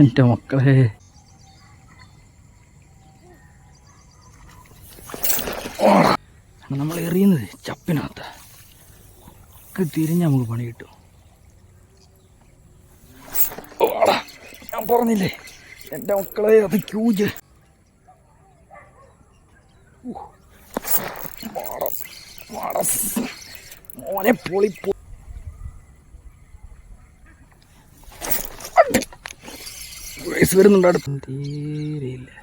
എന്റെ മക്കളെ. നമ്മൾ എറിയുന്നത് ചപ്പിനകത്ത്. ഒക്കെ തിരിഞ്ഞ് നമുക്ക് പണി കിട്ടും. ഞാൻ പറഞ്ഞില്ലേ എന്റെ മക്കളെ അത് ക്യൂജ് മോനെ പൊളിപ്പോ വയസ്സ് വരുന്നുണ്ട് അടുത്ത്. തീരെയില്ല.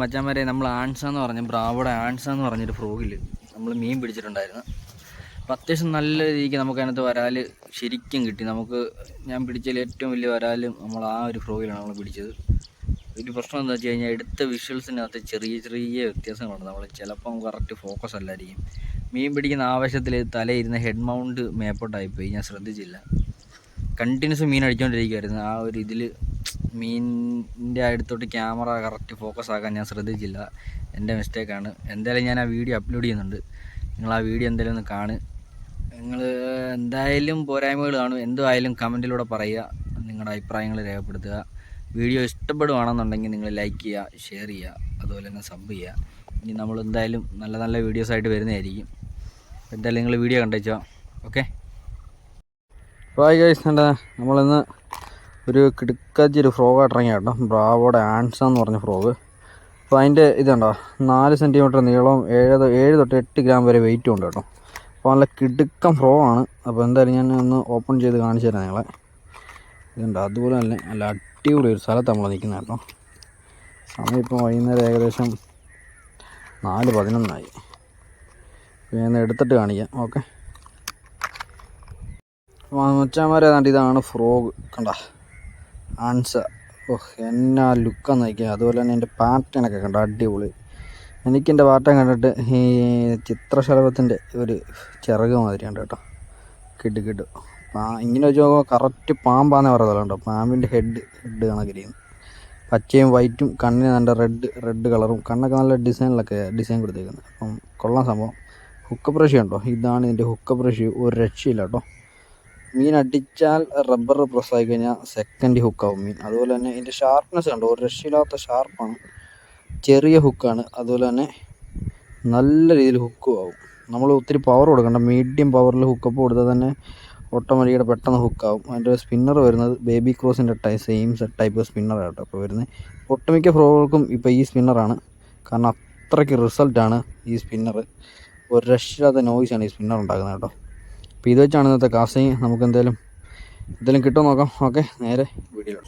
മച്ചാന്മാരെ നമ്മൾ ആൺസ എന്ന് പറഞ്ഞ ബ്രാവോടെ ആൺസ എന്ന് പറഞ്ഞൊരു ഫ്രോഗിൽ നമ്മൾ മീൻ പിടിച്ചിട്ടുണ്ടായിരുന്നു. അപ്പം അത്യാവശ്യം നല്ല രീതിക്ക് നമുക്ക് അതിനകത്ത് വരാൽ ശരിക്കും കിട്ടി. നമുക്ക് ഞാൻ പിടിച്ചതിൽ ഏറ്റവും വലിയ വരാലും നമ്മൾ ആ ഒരു ഫ്രോഗിലാണ് നമ്മൾ പിടിച്ചത്. ഒരു പ്രശ്നം എന്താ വെച്ച് കഴിഞ്ഞാൽ എടുത്ത വിഷ്വൽസിനകത്ത് ചെറിയ ചെറിയ വ്യത്യാസങ്ങളുണ്ട്. നമ്മൾ ചിലപ്പം കറക്റ്റ് ഫോക്കസ് അല്ലായിരിക്കും. മീൻ പിടിക്കുന്ന ആവശ്യത്തിൽ തലയിരുന്ന ഹെഡ് മൗണ്ട് മേപ്പോട്ടായിപ്പോയി. ഞാൻ ശ്രദ്ധിച്ചില്ല. കണ്ടിന്യൂസ് മീൻ അടിച്ചുകൊണ്ടിരിക്കുമായിരുന്നു ആ ഒരു ഇതിൽ മീനിന്റെ അടുത്തോട്ട് ക്യാമറ കറക്റ്റ് ഫോക്കസ് ആക്കാൻ ഞാൻ ശ്രദ്ധിച്ചില്ല. എന്റെ മിസ്റ്റേക്കാണ്. എന്തായാലും ഞാൻ ആ വീഡിയോ അപ്ലോഡ് ചെയ്യുന്നുണ്ട്. നിങ്ങൾ ആ വീഡിയോ എന്തായാലും ഒന്ന് കാണ് നിങ്ങൾ എന്തായാലും പോരായ്മകൾ കാണും എന്തുമായാലും കമന്റിലൂടെ പറയുക. നിങ്ങളുടെ അഭിപ്രായങ്ങൾ രേഖപ്പെടുത്തുക. വീഡിയോ ഇഷ്ടപ്പെടുവാണെന്നുണ്ടെങ്കിൽ നിങ്ങൾ ലൈക്ക് ചെയ്യുക ഷെയർ ചെയ്യുക അതുപോലെ തന്നെ സബ് ചെയ്യുക. ഇനി നമ്മൾ എന്തായാലും നല്ല നല്ല വീഡിയോസായിട്ട് വരുന്നതായിരിക്കും. എന്തായാലും നിങ്ങൾ വീഡിയോ കണ്ടുവച്ചോ ഓക്കെ? ഹായ് ഗൈസ് എന്താ നമ്മളിന്ന് ഒരു കിടുക്കാച്ചി ഒരു ഫ്രോഗ് ഇറങ്ങിയ കേട്ടോ. ബ്രാവോടെ ആൻസ എന്ന് പറഞ്ഞ ഫ്രോഗ് അപ്പോൾ അതിന്റെ ഇതുണ്ടോ നാല് സെന്റിമീറ്റർ നീളവും ഏഴ് ഏഴ് തൊട്ട് എട്ട് ഗ്രാം വരെ വെയിറ്റും ഉണ്ട് കേട്ടോ. അപ്പോൾ നല്ല കിടുക്കം ഫ്രോ ആണ്. അപ്പോൾ എന്തായാലും ഞാൻ ഒന്ന് ഓപ്പൺ ചെയ്ത് കാണിച്ചു തരാം നിങ്ങളെ. ഇതുണ്ട് അതുപോലെ തന്നെ നല്ല അടിപൊളി ഒരു സ്ഥലത്ത് നമ്മൾ നിൽക്കുന്നത് കേട്ടോ. സമയം ഇപ്പോൾ വൈകുന്നേരം ഏകദേശം നാല് പതിനൊന്നായി. ഞാൻ എടുത്തിട്ട് കാണിക്കാം. ഓക്കെ. മച്ചാമാരെ ഏതാണ്ട് ഇതാണ് ഫ്രോഗ് കണ്ട? ആൻസ ഓഹ് എന്നാ ലുക്കാന്ന് നോക്കിയാൽ അതുപോലെ തന്നെ എന്റെ പാറ്റേണൊക്കെ കണ്ടോ? അടിപൊളി. എനിക്കെന്റെ പാറ്റേൺ കണ്ടിട്ട് ഈ ചിത്രശലഭത്തിന്റെ ഒരു ചിറക് മാതിരിയുണ്ട് കേട്ടോ? കിട്ടു കിട്ടു പാ ഇങ്ങനെ വെച്ച് നോക്കുമ്പോൾ കറക്റ്റ് പാമ്പാന്നേ പറയുന്നത് കേട്ടോ പാമ്പിന്റെ ഹെഡ് ഹെഡ് കണക്കിരിക്കുന്നു പച്ചയും വൈറ്റും കണ്ണിന് നല്ല റെഡ് റെഡ് കളറും കണ്ണൊക്കെ നല്ല ഡിസൈനിലൊക്കെ ഡിസൈൻ കൊടുത്തേക്കുന്നത് അപ്പം കൊള്ളാം സംഭവം. ഹുക്കപ്പ് റഷി ഉണ്ടോ ഇതാണ് ഇതിന്റെ ഹുക്കപ്പ് റഷി ഒരു രക്ഷയില്ല കേട്ടോ. മീൻ അടിച്ചാൽ റബ്ബർ പ്രസ് ആയി കഴിഞ്ഞാൽ സെക്കൻഡ് ഹുക്കാവും മീൻ. അതുപോലെ തന്നെ ഇതിന്റെ ഷാർപ്നെസ് കണ്ടോ? ഒരു രക്ഷയില്ലാത്ത ഷാർപ്പാണ് ചെറിയ ഹുക്കാണ് അതുപോലെ തന്നെ നല്ല രീതിയിൽ ഹുക്കും ആവും. നമ്മൾ ഒത്തിരി പവർ കൊടുക്കണ്ട. മീഡിയം പവറിൽ ഹുക്കപ്പ് കൊടുത്താൽ തന്നെ ഓട്ടോമാറ്റിക്കായിട്ട് പെട്ടെന്ന് ഹുക്കാവും അതിന്റെ സ്പിന്നർ വരുന്നത് ബേബി ക്രോസിന്റെ ടൈ സെയിം സെറ്റ് ടൈപ്പ് സ്പിന്നറാണ് കേട്ടോ. അപ്പോൾ വരുന്നത് ഒട്ടുമിക്ക ഫ്രോകൾക്കും ഇപ്പോൾ ഈ സ്പിന്നറാണ് കാരണം അത്രയ്ക്ക് റിസൾട്ടാണ് ഈ സ്പിന്നർ ഒരു രക്ഷയില്ലാത്ത നോയ്സാണ് ഈ സ്പിന്നർ ഉണ്ടാക്കുന്നത് കേട്ടോ. അപ്പോൾ ഇത് വെച്ചാണ് ഇന്നത്തെ കാസ്റ്റിങ് നമുക്ക് എന്തായാലും എന്തെങ്കിലും കിട്ടുമോ നോക്കാം. ഓക്കെ നേരെ വീഡിയോ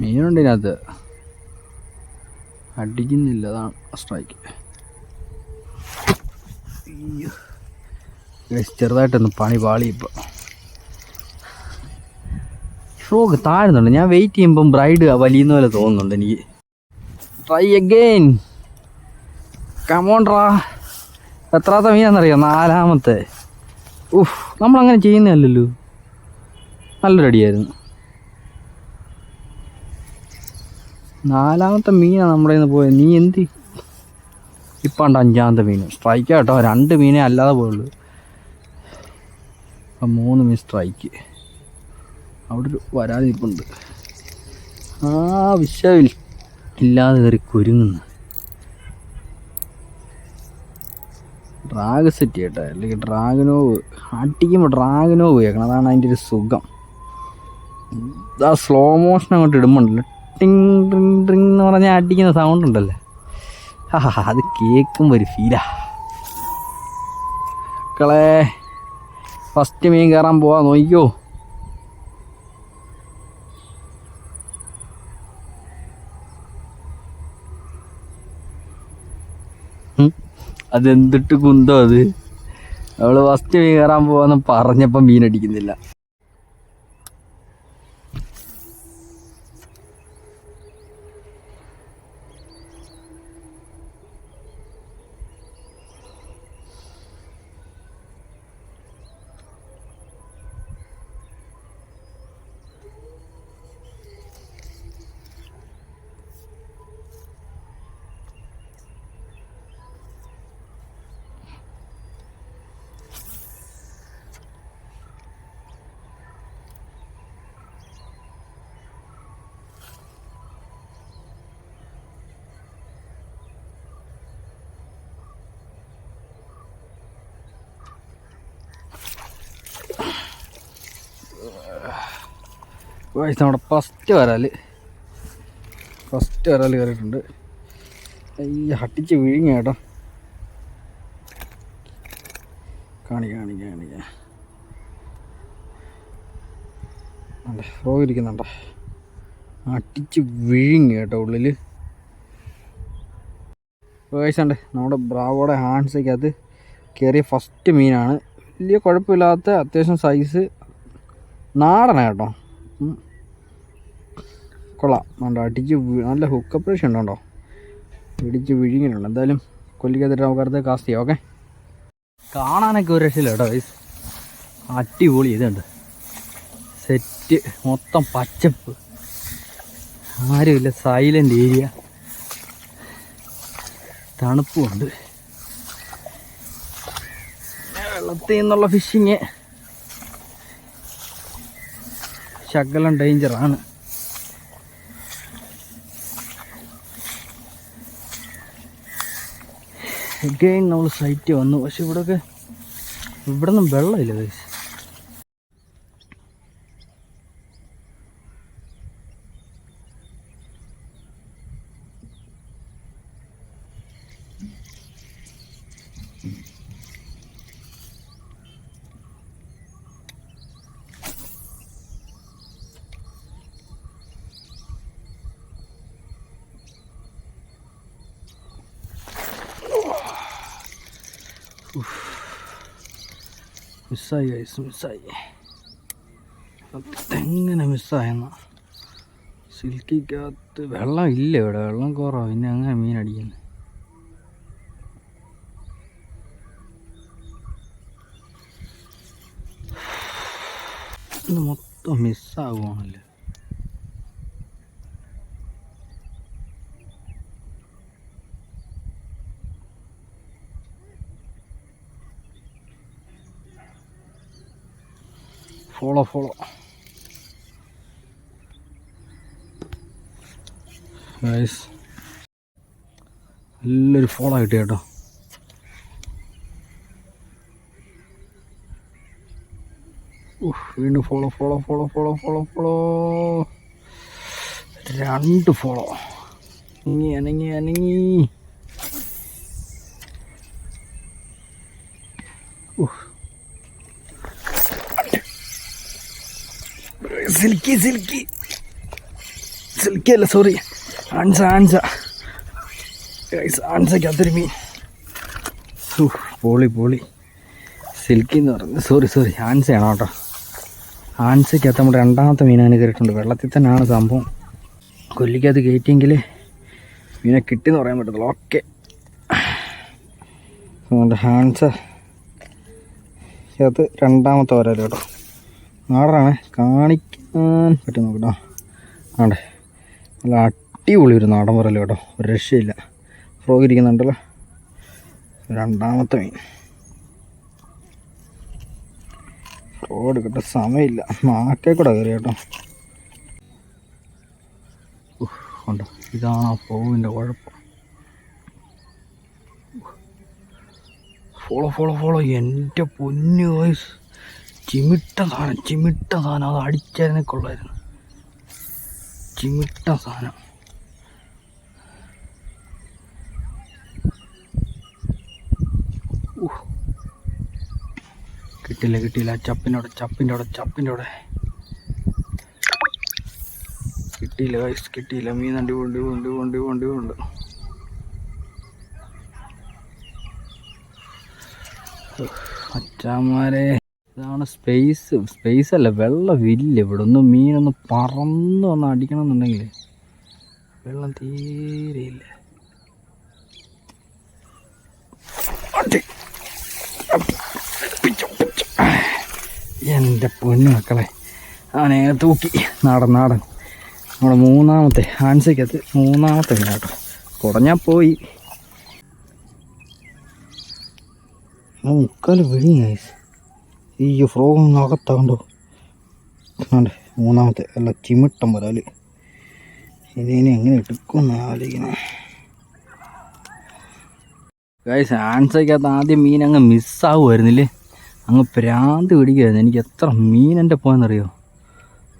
മീനുണ്ട് ഇതിനകത്ത്. അടിക്കുന്നില്ല അതാണ് സ്ട്രൈക്ക് ചെറുതായിട്ടൊന്ന് പണി പാളി ഇപ്പോൾ ഷോക്ക് താഴുന്നുണ്ട്. ഞാൻ വെയിറ്റ് ചെയ്യുമ്പം ബ്രൈഡ് വലിയുന്ന പോലെ തോന്നുന്നുണ്ട് എനിക്ക്. ട്രൈ അഗെയിൻ കമോൺട്രാ എത്രാത്ത മീനാണെന്നറിയാം നാലാമത്തെ. ഉഫ് നമ്മളങ്ങനെ ചെയ്യുന്നതല്ലല്ലോ. നല്ലൊരു അടിയായിരുന്നു. നാലാമത്തെ മീനാണ് നമ്മുടെ നിന്ന് പോയത്. നീ എന്ത്? ഇപ്പം ഉണ്ട് അഞ്ചാമത്തെ മീൻ. സ്ട്രൈക്ക് കേട്ടോ രണ്ട് മീനേ അല്ലാതെ പോയുള്ളൂ അപ്പം മൂന്ന് മീൻ സ്ട്രൈക്ക് അവിടെ ഒരു വരാതിരിപ്പുണ്ട് ആ വിഷയമില്ല ഇല്ലാതെ കയറി കുരുങ്ങുന്നത്. ഡ്രാഗ് സെറ്റ് ചെയ്യട്ടെ. അല്ലെങ്കിൽ ഡ്രാഗനോവ്. അടിക്കുമ്പോൾ ഡ്രാഗനോവ് കേൾക്കണം. അതാണ് അതിന്റെ ഒരു സുഖം. ആ സ്ലോ മോഷൻ അങ്ങോട്ട് ഇടുമ്പോണ്ടല്ലോ. ടിങ് ട്രിങ് ട്രിങ് എന്ന് പറഞ്ഞാൽ അടിക്കുന്ന സൗണ്ട് ഉണ്ടല്ലേ? ആ അത് കേൾക്കുമ്പോൾ ഒരു ഫീലാ മക്കളെ ഫസ്റ്റ് മീൻ കയറാൻ പോവാ നോക്കിക്കോ. അതെന്തിട്ട് കുന്തോ അത്? അവൾ ഫസ്റ്റ് കയറാൻ പോവാന്ന് പറഞ്ഞപ്പം മീൻ ഗൈസ് നമ്മുടെ ഫസ്റ്റ് വരാൽ ഫസ്റ്റ് വരാൽ കയറിയിട്ടുണ്ട്. ഈ ഹട്ടിച്ച് വിഴുങ്ങ കേട്ടോ. കാണി കാണി കാണിക്ക. അല്ല ഫ്രോ ഇരിക്കുന്നുണ്ടോ? അടിച്ച് വിഴുങ്ങി കേട്ടോ ഉള്ളിൽ വേഴ്സുണ്ട് നമ്മുടെ ബ്രാവോടെ ഹാൻഡ്സയ്ക്കകത്ത് കയറിയ ഫസ്റ്റ് മീനാണ്. വലിയ കുഴപ്പമില്ലാത്ത അത്യാവശ്യം സൈസ് നാടന കേട്ടോ. കൊള്ളാം. വേണ്ട അടിച്ച് നല്ല ഹുക്ക് ഓപ്പറേഷൻ ഉണ്ടോ ഇടിച്ച് വിഴുങ്ങിയിട്ടുണ്ട്. എന്തായാലും കൊല്ലിക്കത്തിട്ട് നമുക്ക് അടുത്ത് കാസ്റ്റ് ചെയ്യാം ഓക്കെ കാണാനൊക്കെ ഒരു രക്ഷയില്ല കേട്ടോ വൈസ് അടിപൊളി ഇതുണ്ട്. സെറ്റ് മൊത്തം പച്ചപ്പ്. ആരുമില്ല സൈലന്റ് ഏരിയ തണുപ്പുമുണ്ട് വെള്ളത്തിൽ നിന്നുള്ള ഫിഷിങ് ശകലം ഡേഞ്ചറാണ് അഗൈൻ നമ്മൾ സൈറ്റ് വന്നു പക്ഷെ ഇവിടെയൊക്കെ ഇവിടെ ഒന്നും വെള്ളമില്ല guys. മിസ്സായി ഗൈസ് മിസ്സായി. എങ്ങനെ മിസ്സായെന്ന? സിൽക്കിക്കകത്ത് വെള്ളം ഇല്ല ഇവിടെ. വെള്ളം കുറവാണ് പിന്നെ അങ്ങനെ മീൻ അടിക്കുന്നത് ഇത് മൊത്തം മിസ്സാകുവാണല്ലോ ഫോളോ ഫോളോ ഗൈസ് നല്ലൊരു ഫോളോ കിട്ടി കേട്ടോ. വീണ്ടും follow follow follow follow follow follow രണ്ട് ഫോളോ അനങ്ങി അനങ്ങി അനങ്ങി സിൽക്കി സിൽക്കി. സിൽക്കി അല്ല സോറി ആൻസ. ആൻസ ആൻസയ്ക്കകത്തൊരു മീൻ. പോളി പോളി. സിൽക്കി എന്ന് പറഞ്ഞു സോറി സോറി ആൻസയാണ് കേട്ടോ. ആൻസയ്ക്കകത്ത് നമ്മുടെ രണ്ടാമത്തെ മീനാണ് കയറിയിട്ടുണ്ട്. വെള്ളത്തിൽ തന്നെയാണ് സംഭവം. കൊല്ലിക്കകത്ത് കയറ്റിയെങ്കിൽ മീനെ കിട്ടിയെന്ന് പറയാൻ പറ്റത്തില്ല. ഓക്കെ. നമ്മുടെ ഹാൻസ അത് രണ്ടാമത്തെ വരാൽ കേട്ടോ. നാടനാണ് കാണിക്കാൻ പറ്റും നോക്കട്ടോ. ആണ്ടെ. നല്ല അടിപൊളി ഒരു നാടൻ പറയല്ലോ കേട്ടോ. ഒരു രക്ഷയില്ല. ഫ്രോഗ് ഇരിക്കുന്നുണ്ടല്ലോ. രണ്ടാമത്തെ മീൻ. ഫ്രോഗ് എടുക്കട്ടെ സമയമില്ല. നാക്കേ കൂടെ കയറി കേട്ടോ. ഉഫ്, കണ്ടോ? ഇതാണ് ആ ഫ്രോഗിന്റെ കുഴപ്പം. ഫോളോ ഫോളോ ഫോളോ എന്റെ പൊന്നു വയസ്സ് ചിമിട്ട സാധനം ചിമിട്ട സാധനം. അത് അടിച്ചതിനെ കൊള്ളായിരുന്നു. ചിമിട്ട സാധനം. കിട്ടില്ല കിട്ടിയില്ല ചപ്പിന്റെ ചപ്പിന്റെ അവിടെ ചപ്പിന്റെ അവിടെ കിട്ടിയില്ല വയസ്സ് കിട്ടിയില്ല. മീൻ അണ്ടി കൊണ്ട് കൊണ്ട് കൊണ്ട് കൊണ്ട് കൊണ്ട് അച്ഛാമാരെ ഇതാണ് സ്പേസ് സ്പേസ് അല്ല വെള്ളം ഇല്ല ഇവിടെ. ഒന്ന് മീനൊന്ന് പറന്ന് വന്ന് അടിക്കണം എന്നുണ്ടെങ്കിൽ വെള്ളം തീരെയില്ല. എന്റെ പൊന്നു മക്കളെ. അവനെ തൂക്കി. നാടൻ നാടൻ. നമ്മുടെ മൂന്നാമത്തെ ആൻസയ്ക്കകത്ത് മൂന്നാമത്തെ മീനാട്ടോ കുറഞ്ഞാൽ പോയി. മുക്കാൽ വിഴി നൈസ് ഈ ഫ്രോഗ് നകത്താകണ്ടോ ആണ്ടെ മൂന്നാമത്തെ അല്ല ചിമിട്ടം വരാൽ ഇതിനെ എങ്ങനെ എടുക്കുമെന്ന് ആലോചിക്കണം ഗൈസ് ആൻസയ്ക്കകത്ത് ആദ്യം മീൻ അങ്ങ് മിസ്സാവുമായിരുന്നില്ലേ അങ്ങ് പ്രാന്ത് പിടിക്കുമായിരുന്നു എനിക്ക് എത്ര മീൻ എന്റെ പോയെന്നറിയോ?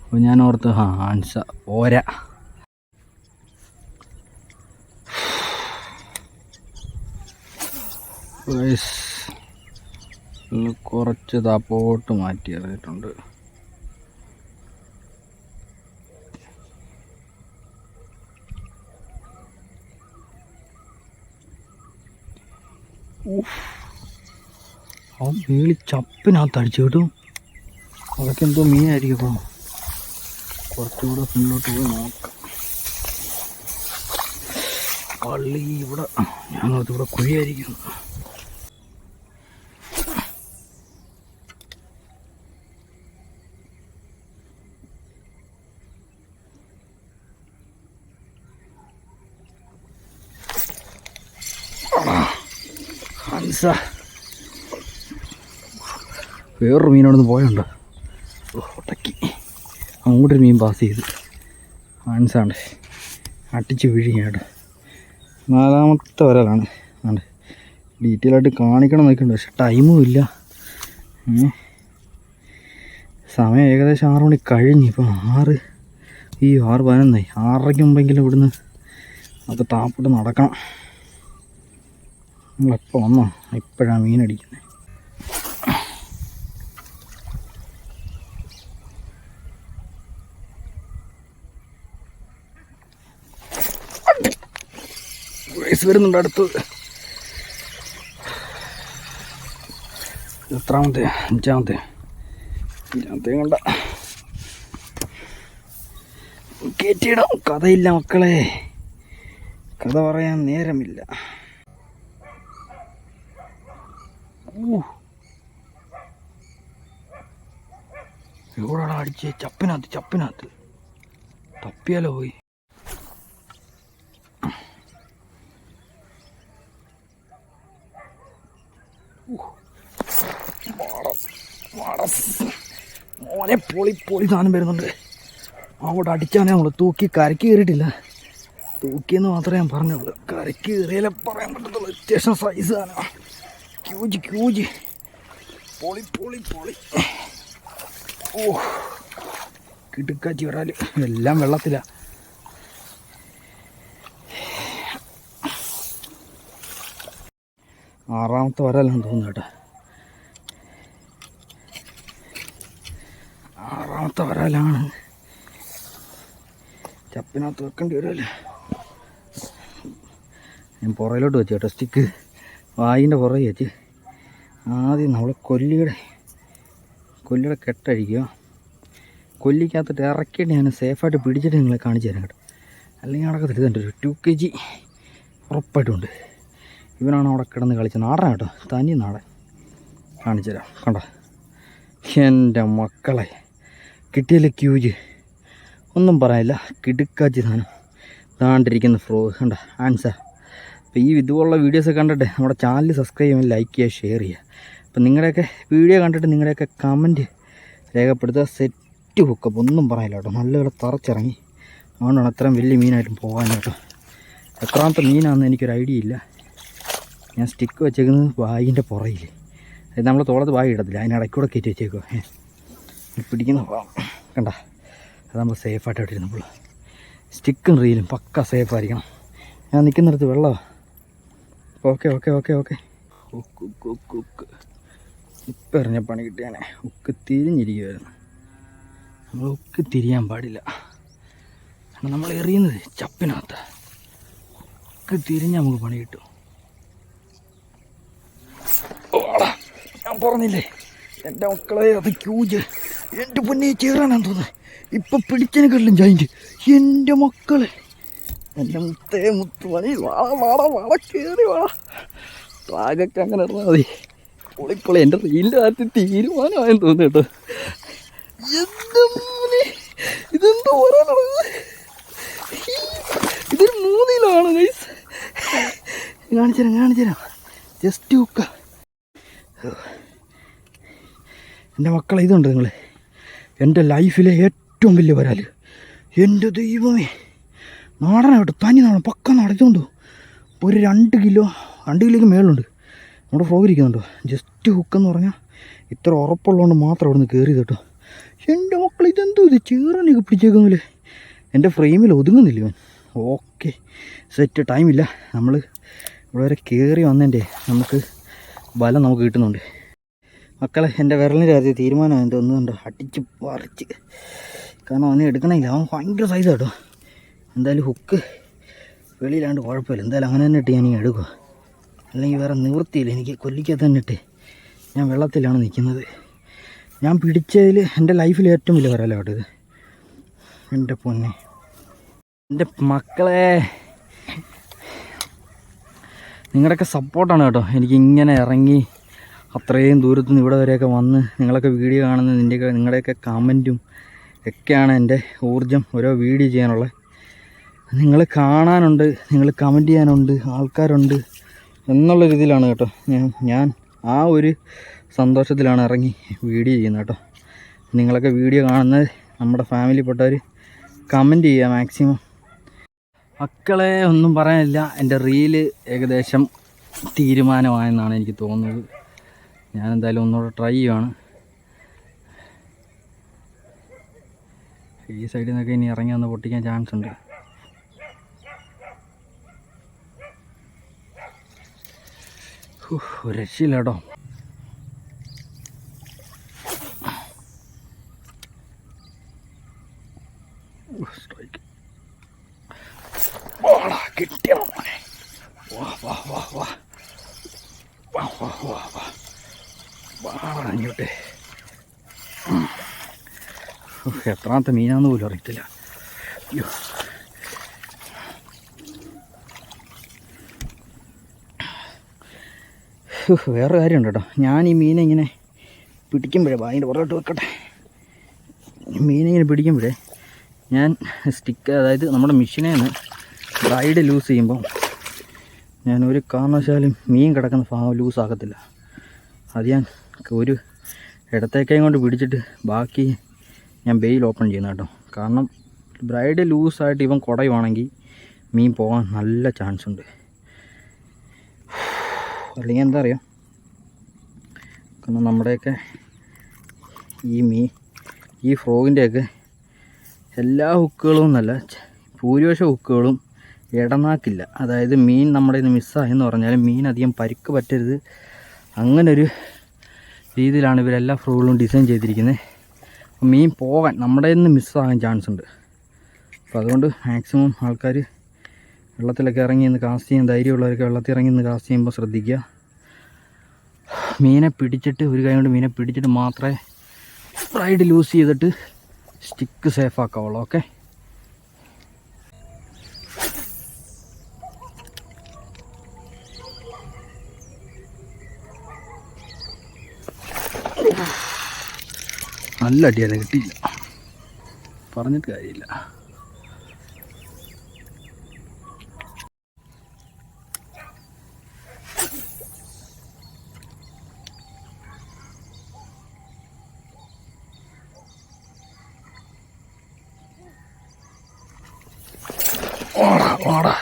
അപ്പോൾ ഞാൻ ഓർത്ത് ആ ആൻസ പോരാ. ഒന്ന് കുറച്ച് താപ്പോട്ട് മാറ്റി ഇറങ്ങിയിട്ടുണ്ട്. ആ വീളി ചപ്പിനകത്ത് അടിച്ചു കിട്ടും. അതൊക്കെ എന്തോ മീനായിരിക്കും ഇപ്പോൾ കുറച്ചുകൂടെ മുന്നോട്ട് പോയി നോക്കാം. പള്ളി ഇവിടെ ഞാനത് ഇവിടെ കുഴിയായിരിക്കും ഹൻസ വേറൊരു മീനോടൊന്ന് പോയുണ്ട്? ഒട്ടക്കി അങ്ങോട്ടൊരു മീൻ പാസ് ചെയ്ത്. ഹൻസാണ്ട് അട്ടിച്ച് വിഴിഞ്ഞാട് നാലാമത്തെ വരലാണ്. ആണ്ട് ഡീറ്റെയിൽ ആയിട്ട് കാണിക്കണം നോക്കിയുണ്ട് പക്ഷെ ടൈമും ഇല്ല. സമയം ഏകദേശം ആറ് മണി കഴിഞ്ഞ്. ഇപ്പം ആറ് ഈ ആറ് പതിനൊന്നായി. ആറരയ്ക്ക് മുമ്പെങ്കിലും ഇവിടുന്ന് അത് താപ്പിട്ട് നടക്കണം. നമ്മളെപ്പോൾ വന്നോ? ഇപ്പോഴാണ് മീനടിക്കുന്നത് വരുന്നുണ്ട് അടുത്ത്. എത്രാമത്തെ? അഞ്ചാമത്തെ. അഞ്ചാമത്തെ കണ്ട. കയറ്റിയിടാം. കഥയില്ല മക്കളെ. കഥ പറയാൻ നേരമില്ല. ഊ. എവിടാടാ അടിച്ചേ? ചപ്പിനകത്ത് ചപ്പിനകത്ത്. തപ്പിയാലോ പോയി? മോനെ പൊളി പൊളി സാധനം വരുന്നുണ്ട്. അങ്ങോട്ട് അടിച്ചാണെ നമ്മൾ തൂക്കി കരക്ക് കയറിയിട്ടില്ല. തൂക്കിയെന്ന് മാത്രമേ ഞാൻ പറഞ്ഞുള്ളൂ. കരക്ക് കയറിയാലേ പറയാൻ പറ്റത്തുള്ളൂ. അത്യാവശ്യം സൈസ് സാധനം. ക്യൂജ് ക്യൂജ് പൊളി പൊളി പൊളി ഓ കിടുക്കാച്ചി വരാൽ എല്ലാം വെള്ളത്തില ആറാമത്തെ വരാലാണ് തോന്നുന്നു കേട്ടോ ആറാമത്തെ വരാലാണ് ചപ്പിനകത്ത് വെക്കേണ്ടി വരുമല്ലേ ഞാൻ പുറയിലോട്ട് വെച്ചു കേട്ടോ സ്റ്റിക്ക് വായിന്റെ പുറകെ വെച്ച് ആദ്യം നമ്മൾ കൊല്ലിയുടെ കൊല്ലിയുടെ കെട്ടഴിക്കുക. കൊല്ലിക്കകത്തിട്ട് ഇറക്കിയിട്ട് ഞാൻ സേഫായിട്ട് പിടിച്ചിട്ട് നിങ്ങളെ കാണിച്ചു തരാം കേട്ടോ. അല്ലെങ്കിൽ അവിടെ ഇതുണ്ട് ഒരു ടു കെ ജി ഉറപ്പായിട്ടുണ്ട് ഇവനാണ് അവിടെ കിടന്ന് കളിച്ചത്. നാടൻ കേട്ടോ. തനി നാടൻ. കാണിച്ചു തരാം. കണ്ടോ? എന്റെ മക്കളെ കിട്ടിയല്ലേ ക്യൂജ് ഒന്നും പറയാനില്ല. കിടുക്കാച്ചി സാധനം. താണ്ടിരിക്കുന്ന ഫ്രോ കണ്ട? ആൻസർ അപ്പോൾ ഈ ഇതുപോലുള്ള വീഡിയോസ് കണ്ടിട്ട് നമ്മുടെ ചാനൽ സബ്സ്ക്രൈബ് ചെയ്യുക ലൈക്ക് ചെയ്യുക ഷെയർ ചെയ്യുക. അപ്പോൾ നിങ്ങളുടെയൊക്കെ വീഡിയോ കണ്ടിട്ട് നിങ്ങളുടെയൊക്കെ കമന്റ് രേഖപ്പെടുത്തുക സെറ്റ് ഹുക്കപ്പ് ഒന്നും പറയില്ല കേട്ടോ. നല്ല നല്ലപോലെ തറച്ചിറങ്ങി. അതുകൊണ്ടാണ് അത്രയും വലിയ മീനായിട്ടും പോകാൻ കേട്ടോ. എത്രാമത്തെ മീനാണെന്ന് എനിക്കൊരു ഐഡിയ ഇല്ല. ഞാൻ സ്റ്റിക്ക് വെച്ചേക്കുന്നത് വായിന്റെ പുറയിൽ അതായത് നമ്മൾ തോളത്ത് വായി ഇടത്തില്ല. അതിനിടയ്ക്കൂടെ കയറ്റി വെച്ചേക്കോ പിടിക്കുന്ന കണ്ട? അത് നമ്മൾ സേഫായിട്ട് ഇട്ടിരുന്നു നമ്മൾ സ്റ്റിക്കും റീലും പക്ക സേഫായിരിക്കണം ഞാൻ നിൽക്കുന്നിടത്ത് വെള്ളമാണ് ഓക്കെ ഓക്കെ ഓക്കെ ഓക്കെ. ഉക്ക് ഉക്ക് ഉക്ക് ഉക്ക് ഇപ്പം എറിഞ്ഞ പണി കിട്ടിയാണേ. ഉക്ക് തിരിഞ്ഞിരിക്കുമായിരുന്നു നമ്മൾ ഉക്ക് തിരിയാൻ പാടില്ല. കാരണം നമ്മൾ എറിയുന്നത് ചപ്പിനകത്ത്. ഉക്ക് തിരിഞ്ഞ് നമുക്ക് പണി കിട്ടും. ഞാൻ പറഞ്ഞില്ലേ? എന്റെ മക്കളെ അത് ക്യൂജ്. എന്റെ പൊന്നെ ചേരാനാണെന്ന് തോന്നുന്നത് ഇപ്പം പിടിച്ചതിനെക്കാട്ടിലും ജയിന്റ് എന്റെ മക്കളെ. എന്റെ മുത്തേ മുത്തുമണി വാള വാള വാള കയറി വാള ട്രാഗൊക്കെ അങ്ങനെ ഇറങ്ങാൽ മതി. പൊളിപ്പൊളി എന്റെ റീലിന്റെ കാര്യത്തിൽ തീരുമാനമായെന്ന് തോന്നുന്നു കേട്ടോ. എന്താ മോനെ? ഇതെന്തോ ഓരോന്നത് ഇതൊരു മൂന്നിലാണ് ഗൈസ് കാണിച്ചുതരാം കാണിച്ചുതരാം. കാണിച്ചു തരാം ജസ്റ്റ് ഹുക്ക എന്റെ മക്കളെ ഇതുണ്ട് നിങ്ങൾ എന്റെ ലൈഫിലെ ഏറ്റവും വലിയ വരാൽ. എന്റെ ദൈവമേ. നാടനായിട്ട് തനി നാടൻ പക്ക നടത്തുകൊണ്ട് ഒരു രണ്ട് കിലോ രണ്ട് കിലോയ്ക്ക് മേളുണ്ട് നമ്മുടെ ഫ്രോഗ് ഇരിക്കുന്നുണ്ടോ. ജസ്റ്റ് ഹുക്കെന്ന് പറഞ്ഞാൽ ഇത്ര ഉറപ്പുള്ളതുകൊണ്ട് മാത്രം അവിടെ നിന്ന് കയറി കേട്ടോ. എന്റെ മക്കൾ ഇതെന്തോ ഇത്? ചേറിനൊക്കെ പിടിച്ചേക്കുന്നില്ലേ എന്റെ ഫ്രെയിമിൽ ഒതുങ്ങുന്നില്ല ഇവൻ. ഓക്കെ സെറ്റ് ടൈമില്ല നമ്മൾ ഇവിടെ വരെ കയറി വന്നതിന്റെ നമുക്ക് ബലം നമുക്ക് കിട്ടുന്നുണ്ട്. മക്കളെ എന്റെ വിരലിന്റെ കാര്യത്തിൽ തീരുമാനം ഒന്നുകൊണ്ട് അടിച്ച് പറിച്ച്. കാരണം അവനെ എടുക്കണമെങ്കിൽ അവൻ ഭയങ്കര സൈസ് കേട്ടോ. എന്തായാലും ഹുക്ക് വെളിയിലാണ്ട് കുഴപ്പമില്ല. എന്തായാലും അങ്ങനെ തന്നെ ഇട്ട് ഞാൻ എടുക്കുക അല്ലെങ്കിൽ വേറെ നിവൃത്തിയില്ല. എനിക്ക് കൊല്ലിക്കകത്ത് തന്നെ ഇട്ട് ഞാൻ വെള്ളത്തിലാണ് നിൽക്കുന്നത് ഞാൻ പിടിച്ചതിൽ എന്റെ ലൈഫിൽ ഏറ്റവും വലിയ വരല കേട്ടോ ഇത്. എന്റെ പൊന്നെ. എന്റെ മക്കളെ. നിങ്ങളുടെയൊക്കെ സപ്പോർട്ടാണ് കേട്ടോ. എനിക്ക് ഇങ്ങനെ ഇറങ്ങി അത്രയും ദൂരത്തു നിന്ന് ഇവിടെ വരെയൊക്കെ വന്ന് നിങ്ങളൊക്കെ വീഡിയോ കാണുന്ന നിന്റെയൊക്കെ നിങ്ങളുടെയൊക്കെ കമന്റും ഒക്കെയാണ് എന്റെ ഊർജം ഓരോ വീഡിയോ ചെയ്യാനുള്ള നിങ്ങൾ കാണാനുണ്ട് നിങ്ങൾ കമന്റ് ചെയ്യാനുണ്ട് ആൾക്കാരുണ്ട് എന്നുള്ള രീതിയിലാണ് കേട്ടോ. ഞാൻ ഞാൻ ആ ഒരു സന്തോഷത്തിലാണ് ഇറങ്ങി വീഡിയോ ചെയ്യുന്നത് കേട്ടോ. നിങ്ങളൊക്കെ വീഡിയോ കാണുന്നത് നമ്മുടെ ഫാമിലിപ്പെട്ടവർ കമന്റ് ചെയ്യുക മാക്സിമം മക്കളെ ഒന്നും പറയാനില്ല. എന്റെ റീൽ ഏകദേശം തീരുമാനമായെന്നാണ് എനിക്ക് തോന്നുന്നത്. ഞാൻ എന്തായാലും ഒന്നുകൂടെ ട്രൈ ചെയ്യുവാണ്. ഈ സൈഡിൽ നിന്നൊക്കെ ഇനി ഇറങ്ങി വന്ന് പൊട്ടിക്കാൻ ചാൻസ് ഉണ്ട്. ഒരു രക്ഷയില്ല കേട്ടോ സ്ട്രൈക്ക് കിട്ടിയ മോനെ. വാ വാ വാ വാ. വാ വാ വാ വാ. എത്രാമത്തെ മീനാന്ന് പോലും അറിയത്തില്ല. അയ്യോ വേറെ കാര്യമുണ്ട് കേട്ടോ. ഞാൻ ഈ മീനെ ഇങ്ങനെ പിടിക്കുമ്പോഴേ അതിന്റെ പുറകോട്ട് വെക്കട്ടെ. മീനിങ്ങനെ പിടിക്കുമ്പോഴേ ഞാൻ സ്റ്റിക്ക് അതായത് നമ്മുടെ മെഷീനെ നിന്ന് റൈഡ് ലൂസ് ചെയ്യുമ്പോൾ ഞാൻ ഒരു കാരണവശാലും മീൻ കിടക്കുന്ന ഭാഗം ലൂസ് ആക്കത്തില്ല. അത് ഞാൻ ഒരു ഇടത്തേക്കേയും കൊണ്ട് പിടിച്ചിട്ട് ബാക്കി ഞാൻ ബെയിൽ ഓപ്പൺ ചെയ്യുന്ന കേട്ടോ. കാരണം ബ്രൈഡ് ലൂസായിട്ട് ഇവൻ കുടയുവാണെങ്കിൽ മീൻ പോകാൻ നല്ല ചാൻസ് ഉണ്ട്. അല്ലെങ്കിൽ എന്താ അറിയാം? കാരണം നമ്മുടെയൊക്കെ ഈ മീ ഈ ഫ്രോഗിന്റെയൊക്കെ എല്ലാ ഹുക്കുകളും എന്നല്ല ഭൂരിപക്ഷ ഹുക്കുകളും ഇടനാക്കില്ല അതായത് മീൻ നമ്മുടെ ഇന്ന് മിസ്സായെന്ന് പറഞ്ഞാൽ മീൻ അധികം പരിക്ക് പറ്റരുത്. അങ്ങനൊരു രീതിയിലാണ് ഇവരെല്ലാ ഫ്രോഗുകളും ഡിസൈൻ ചെയ്തിരിക്കുന്നത് അപ്പോൾ മീൻ പോകാൻ നമ്മുടെ നിന്ന് മിസ്സാകാൻ ചാൻസ് ഉണ്ട് അപ്പോൾ അതുകൊണ്ട് മാക്സിമം ആൾക്കാർ വെള്ളത്തിലൊക്കെ ഇറങ്ങി നിന്ന് കാസ്റ്റ് ചെയ്യാൻ ധൈര്യമുള്ളവരൊക്കെ വെള്ളത്തിൽ ഇറങ്ങി നിന്ന് കാസ്റ്റ് ചെയ്യുമ്പോൾ ശ്രദ്ധിക്കുക. മീനെ പിടിച്ചിട്ട് ഒരു കൈ കൊണ്ട് മീനെ പിടിച്ചിട്ട് മാത്രമേ ഫ്രൈഡ് ലൂസ് ചെയ്തിട്ട് സ്റ്റിക്ക് സേഫ് ആക്കാവുള്ളൂ ഓക്കെ നല്ല അടിയാണ് കിട്ടിയില്ല. പറഞ്ഞിട്ട് കാര്യമില്ല. ഓടാ ഓടാ.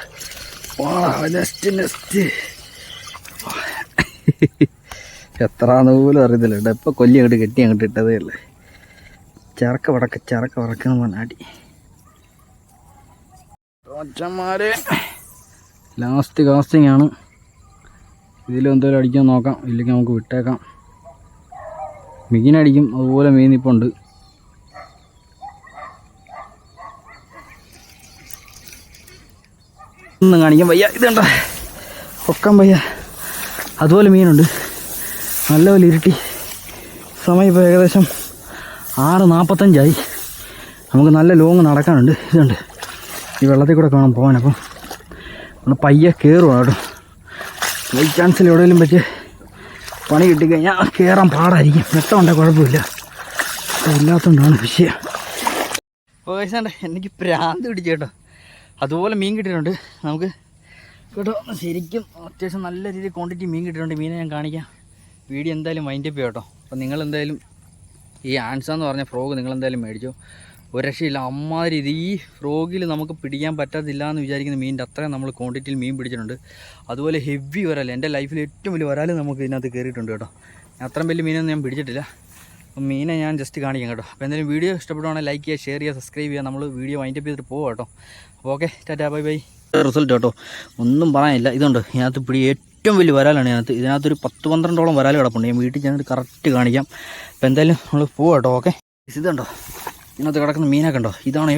ഓടാ നെസ്റ്റ് നെസ്റ്റ് എത്രാന്ന് അറിയത്തില്ല കേട്ടോ. ഇപ്പം കൊല്ലി അങ്ങോട്ട് കെട്ടി അങ്ങോട്ട് ഇട്ടതേ അല്ലേ ചറക്ക വടക്ക ചറക്ക വടക്കെന്ന് പറഞ്ഞാടി ഒച്ചന്മാരെ ലാസ്റ്റ് കാസ്റ്റിംഗ് ആണ്. ഇതിലെന്തോരം അടിക്കാൻ നോക്കാം. ഇല്ലെങ്കിൽ നമുക്ക് വിട്ടേക്കാം. മീനടിക്കും. അതുപോലെ മീൻ ഉണ്ട് ഒന്നും കാണിക്കാൻ വയ്യ. ഇതുണ്ട പൊക്കാൻ വയ്യ. അതുപോലെ മീനുണ്ട്. നല്ലപോലെ ഇരുട്ടി. സമയം ഇപ്പോൾ ഏകദേശം ആറ് നാൽപ്പത്തഞ്ചായി നമുക്ക് നല്ല ലോങ് നടക്കാനുണ്ട്. ഇതുണ്ട് ഈ വെള്ളത്തിൽ കൂടെ കാണാൻ പോകാൻ അപ്പം. നമ്മൾ പയ്യെ കയറുക കേട്ടോ. ബൈ ചാൻസിൽ എവിടെയെങ്കിലും പറ്റി പണി കിട്ടിക്കഴിഞ്ഞാൽ കയറാൻ പാടായിരിക്കും. വെട്ടമുണ്ടെ കുഴപ്പമില്ല. ഇല്ലാത്തതുകൊണ്ടാണ് വിഷയം. പേഴ്സണ്ട എനിക്ക് പ്രാന്ത് പിടിച്ചു കേട്ടോ. അതുപോലെ മീൻ കിട്ടിയിട്ടുണ്ട്. നമുക്ക് കേട്ടോ ശരിക്കും അത്യാവശ്യം നല്ല രീതിയിൽ ക്വാണ്ടിറ്റി മീൻ കിട്ടിയിട്ടുണ്ട്. മീനെ ഞാൻ കാണിക്കാം. വീഡിയോ എന്തായാലും മൈൻഡ് അപ്പ് കേട്ടോ. അപ്പോൾ നിങ്ങൾ എന്തായാലും ഈ ആൻസ എന്ന് പറഞ്ഞ ഫ്രോഗ് നിങ്ങൾ എന്തായാലും മേടിച്ചോ. ഒരു രക്ഷയില്ല. അമ്മാതിരി ഇത് ഈ ഫ്രോഗിൽ നമുക്ക് പിടിക്കാൻ പറ്റത്തില്ല എന്ന് വിചാരിക്കുന്ന മീനിന്റെ അത്രയും നമ്മൾ ക്വാണ്ടിറ്റിയിൽ മീൻ പിടിച്ചിട്ടുണ്ട്. അതുപോലെ ഹെവി വരാൽ എന്റെ ലൈഫിൽ ഏറ്റവും വലിയ വരാൽ നമുക്ക് ഇതിനകത്ത് കയറിയിട്ടുണ്ട് കേട്ടോ. അത്രയും വലിയ മീനൊന്നും ഞാൻ പിടിച്ചിട്ടില്ല. അപ്പം മീനെ ഞാൻ ജസ്റ്റ് കാണിക്കാം കേട്ടോ. അപ്പോൾ എന്തായാലും വീഡിയോ ഇഷ്ടപ്പെടുവാണെങ്കിൽ ലൈക്ക് ചെയ്യുക ഷെയർ ചെയ്യുക സബ്സ്ക്രൈബ് ചെയ്യുക. നമ്മൾ വീഡിയോ വൈൻഡപ്പ് ചെയ്തിട്ട് പോകാം കേട്ടോ. Okay tata bye bye. Result കേട്ടോ. ഒന്നും പറയാനില്ല. ഇതുണ്ട് ഇതിനകത്ത് പിടി ഏറ്റവും വലിയ വരാലാണ് ഇതിനകത്ത്. ഇതിനകത്തൊരു പത്ത് പന്ത്രണ്ടോളം വരാൽ കിടപ്പുണ്ട്. ഞാൻ വീട്ടിൽ ചെന്നിട്ട് കറക്റ്റ് കാണിക്കാം. അപ്പോൾ എന്തായാലും നമ്മൾ പോവാം കേട്ടോ ഓക്കെ ഇതുണ്ടോ ഇതിനകത്ത് കിടക്കുന്ന മീനൊക്കെ ഉണ്ടോ ഇതാണ്